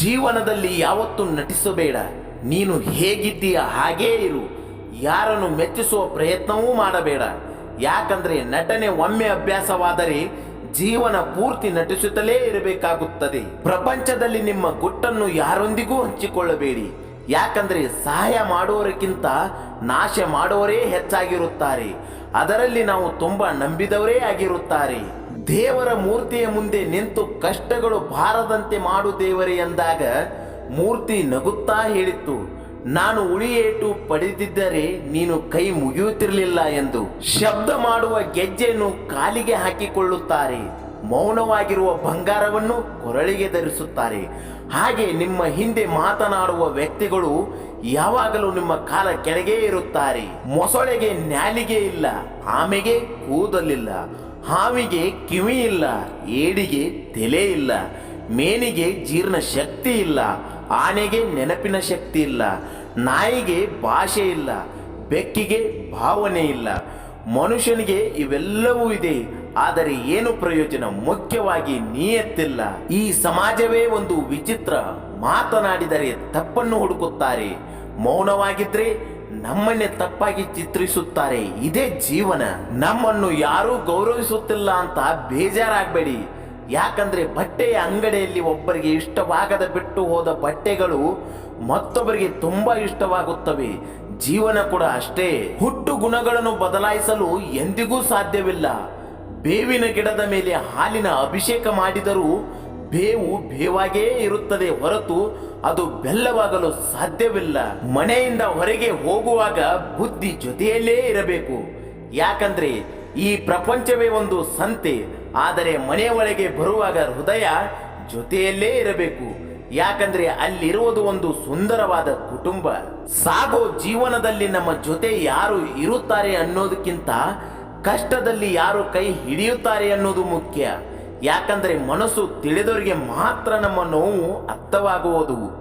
ಜೀವನದಲ್ಲಿ ಯಾವತ್ತೂ ನಟಿಸಬೇಡ. ನೀನು ಹೇಗಿದ್ದೀಯ ಹಾಗೇ ಇರು. ಯಾರನ್ನು ಮೆಚ್ಚಿಸುವ ಪ್ರಯತ್ನವೂ ಮಾಡಬೇಡ. ಯಾಕಂದ್ರೆ ನಟನೆ ಒಮ್ಮೆ ಅಭ್ಯಾಸವಾದರೆ ಜೀವನ ಪೂರ್ತಿ ನಟಿಸುತ್ತಲೇ ಇರಬೇಕಾಗುತ್ತದೆ. ಪ್ರಪಂಚದಲ್ಲಿ ನಿಮ್ಮ ಗುಟ್ಟನ್ನು ಯಾರೊಂದಿಗೂ ಹಂಚಿಕೊಳ್ಳಬೇಡಿ. ಯಾಕಂದ್ರೆ ಸಹಾಯ ಮಾಡುವವರಿಗಿಂತ ನಾಶ ಮಾಡುವವರೇ ಹೆಚ್ಚಾಗಿರುತ್ತಾರೆ. ಅದರಲ್ಲಿ ನಾವು ತುಂಬಾ ನಂಬಿದವರೇ ಆಗಿರುತ್ತಾರೆ. ದೇವರ ಮೂರ್ತಿಯ ಮುಂದೆ ನಿಂತು ಕಷ್ಟಗಳು ಬಾರದಂತೆ ಮಾಡು ದೇವರೇ ಎಂದಾಗ ಮೂರ್ತಿ ನಗುತ್ತಾ ಹೇಳಿತ್ತು, ನಾನು ಉಳಿಯೇಟು ಪಡೆದಿದ್ದರೆ ನೀನು ಕೈ ಮುಗಿಯುತ್ತಿರಲಿಲ್ಲ ಎಂದು. ಶಬ್ದ ಮಾಡುವ ಗೆಜ್ಜೆಯನ್ನು ಕಾಲಿಗೆ ಹಾಕಿಕೊಳ್ಳುತ್ತಾರೆ, ಮೌನವಾಗಿರುವ ಬಂಗಾರವನ್ನು ಕೊರಳಿಗೆ ಧರಿಸುತ್ತಾರೆ. ಹಾಗೆ ನಿಮ್ಮ ಹಿಂದೆ ಮಾತನಾಡುವ ವ್ಯಕ್ತಿಗಳು ಯಾವಾಗಲೂ ನಿಮ್ಮ ಕಾಲ ಕೆಳಗೆ ಇರುತ್ತಾರೆ. ಮೊಸಳೆಗೆ ನ್ಯಾಲಿಗೆ ಇಲ್ಲ, ಆಮೆಗೆ ಕೂದಲಿಲ್ಲ. ಹಾವಿಗೆ ಕಿವಿ ಇಲ್ಲ, ಏಡಿಗೆ ತಲೆ ಇಲ್ಲ, ಮೇನಿಗೆ ಜೀರ್ಣ ಶಕ್ತಿ ಇಲ್ಲ, ಆನೆಗೆ ನೆನಪಿನ ಶಕ್ತಿ ಇಲ್ಲ, ನಾಯಿಗೆ ಭಾಷೆ ಇಲ್ಲ, ಬೆಕ್ಕಿಗೆ ಭಾವನೆ ಇಲ್ಲ. ಮನುಷ್ಯನಿಗೆ ಇವೆಲ್ಲವೂ ಇದೆ, ಆದರೆ ಏನು ಪ್ರಯೋಜನ? ಮುಖ್ಯವಾಗಿ ನಿಯತ್ತಿಲ್ಲ. ಈ ಸಮಾಜವೇ ಒಂದು ವಿಚಿತ್ರ ಮಾತನಾಡಿದರೆ ತಪ್ಪನ್ನು ಹುಡುಕುತ್ತಾರೆ. ಮೌನವಾಗಿದ್ರೆ ನಮ್ಮನ್ನೇ ತಪ್ಪಾಗಿ ಚಿತ್ರಿಸುತ್ತಾರೆ. ಇದೇ ಜೀವನ. ನಮ್ಮನ್ನು ಯಾರೂ ಗೌರವಿಸುತ್ತಿಲ್ಲ ಅಂತ ಬೇಜಾರಾಗಬೇಡಿ. ಯಾಕಂದ್ರೆ ಬಟ್ಟೆಯ ಅಂಗಡಿಯಲ್ಲಿ ಒಬ್ಬರಿಗೆ ಇಷ್ಟವಾಗದ ಬಿಟ್ಟು ಹೋದ ಬಟ್ಟೆಗಳು ಮತ್ತೊಬ್ಬರಿಗೆ ತುಂಬಾ ಇಷ್ಟವಾಗುತ್ತವೆ. ಜೀವನ ಕೂಡ ಅಷ್ಟೇ. ಹುಟ್ಟು ಗುಣಗಳನ್ನು ಬದಲಾಯಿಸಲು ಎಂದಿಗೂ ಸಾಧ್ಯವಿಲ್ಲ. ಬೇವಿನ ಗಿಡದ ಮೇಲೆ ಹಾಲಿನ ಅಭಿಷೇಕ ಮಾಡಿದರೂ ಬೇವು ಬೇವಾಗೇ ಇರುತ್ತದೆ ಹೊರತು ಅದು ಬೆಲ್ಲವಾಗಲು ಸಾಧ್ಯವಿಲ್ಲ. ಮನೆಯಿಂದ ಹೊರಗೆ ಹೋಗುವಾಗ ಬುದ್ಧಿ ಜೊತೆಯಲ್ಲೇ ಇರಬೇಕು. ಯಾಕಂದ್ರೆ ಈ ಪ್ರಪಂಚವೇ ಒಂದು ಸಂತೆ, ಆದರೆ ಮನೆಯೊಳಗೆ ಬರುವಾಗ ಹೃದಯ ಜೊತೆಯಲ್ಲೇ ಇರಬೇಕು. ಯಾಕಂದ್ರೆ ಅಲ್ಲಿರುವುದು ಒಂದು ಸುಂದರವಾದ ಕುಟುಂಬ. ಸಾಗೋ ಜೀವನದಲ್ಲಿ ನಮ್ಮ ಜೊತೆ ಯಾರು ಇರುತ್ತಾರೆ ಅನ್ನೋದಕ್ಕಿಂತ ಕಷ್ಟದಲ್ಲಿ ಯಾರು ಕೈ ಹಿಡಿಯುತ್ತಾರೆ ಅನ್ನೋದು ಮುಖ್ಯ. ಯಾಕಂದ್ರೆ ಮನಸ್ಸು ತಿಳಿದವರಿಗೆ ಮಾತ್ರ ನಮ್ಮ ನೋವು ಅರ್ಥವಾಗುವುದು.